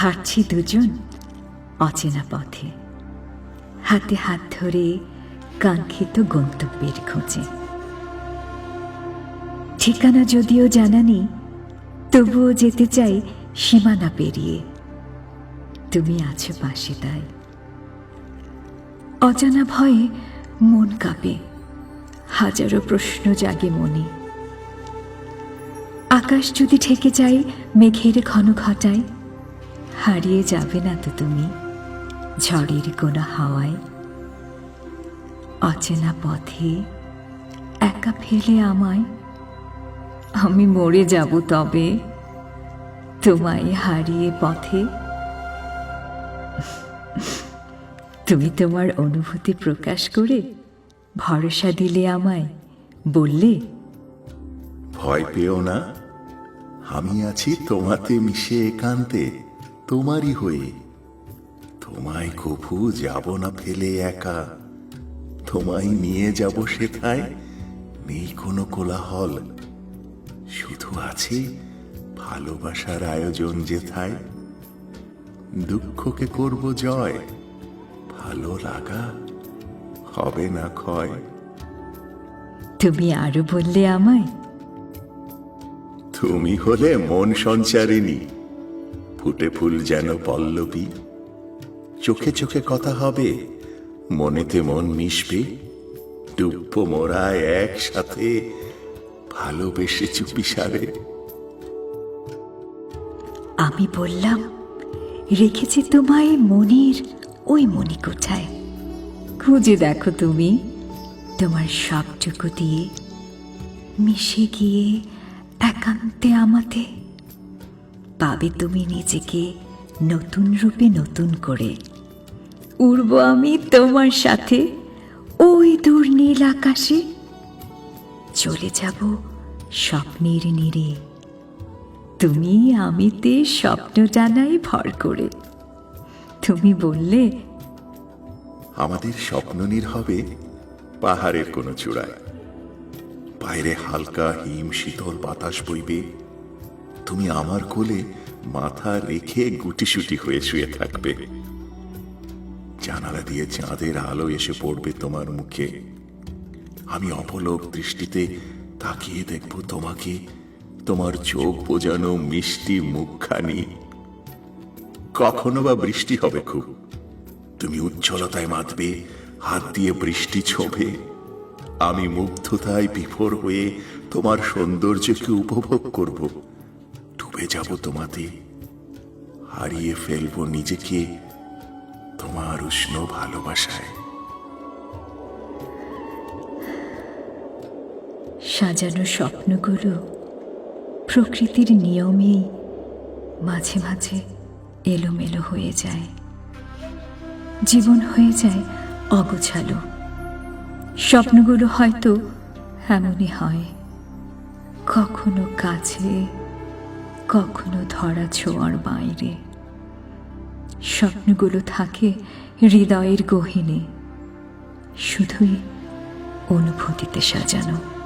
হাঁটছি দুজন অচেনা পথে। হাতে হাত ধরে কাঙ্ক্ষিত গন্তব্যের খোঁজে। ঠিকানা যদিও জানা নেই তবুও যেতে চাই সীমানা পেরিয়ে। তুমি আছো পাশে তাই। অজানা ভয়ে মন কাঁপে। হাজারো প্রশ্ন জাগে মনে। আকাশ যদি ঠেকে যায়, মেঘের ঘন ঘটায় হারিয়ে যাবে না তো তুমি ঝড়ের কোনো হাওয়ায়। অচেনা পথে একা ফেলে আমায়। আমি মরে যাব তবে তোমায় হারিয়ে পথে। তুমি তোমার অনুভূতি প্রকাশ করে ভরসা দিলে আমায়, বললে, ভয় পেও না, আমি আছি তোমাতে মিশে একান্তে। তোমারই হয়ে। তোমায় কফু যাব না ফেলে একা। তোমায় নিয়ে যাব সেথায় নেই কোনো কোলাহল। শুধু আছে ভালোবাসার আয়োজন যেথায়। দুঃখকে করব জয় ভালো লাগা হবে না ক্ষয়। তুমি আরও বললে আমায়? তুমি হলে মন সঞ্চারিণী। ফুটে ফুল যেন পল্লবী। চোখে চোখে কথা হবে, মনেতে মন মিশবে। ডুব্ব মোরা একসাথে ভালোবেসে চুপি সারে আমি বললাম, রেখেছি তোমায় মনির ওই মনি কোঠায় খুঁজে দেখো তুমি, তোমার সবটুকু দিয়ে মিশে গিয়ে একান্তে আমাতে পাবে তুমি নিজেকে নতুন রূপে নতুন করে। উড়ব আমি তোমার সাথে ওই দূর নীল আকাশে। চলে যাব স্বপ্নের নীড়ে তুমি আমিতে স্বপ্ন জানাই ভর করে। তুমি বললে, আমাদের স্বপ্ননীর হবে পাহাড়ের কোনো চূড়ায়। বাইরে হালকা হিম শীতল বাতাস বইবে। তুমি আমার কোলে মাথা রেখে গুটিসুটি হয়ে শুয়ে থাকবে। জানালা দিয়ে চাঁদের আলো এসে পড়বে তোমার মুখে। আমি অপলক দৃষ্টিতে তাকিয়ে দেখব তোমাকে, তোমার চোখ বোজানো মিষ্টি মুখখানি। কখনো বা বৃষ্টি হবে খুব। তুমি উজ্জ্বলতায় মাতবে, হাত দিয়ে বৃষ্টি ছোবে। আমি মুগ্ধতায় বিফোর হয়ে তোমার সৌন্দর্যকে উপভোগ করব। ডুবে যাব তোমাতে? হারিয়ে ফেলব নিজেকে তোমার উষ্ণ ভালোবাসায়। সাজানো স্বপ্নগুলো প্রকৃতির নিয়মেই মাঝে মাঝে এলোমেলো হয়ে যায়। জীবন হয়ে যায় অগোছালো। স্বপ্নগুলো হয়তো এমনই হয়, কখনো কাছে কখনো ধরা ছোঁয়ার বাইরে। স্বপ্নগুলো থাকে হৃদয়ের গহিনে। শুধুই অনুভূতিতে সাজানো।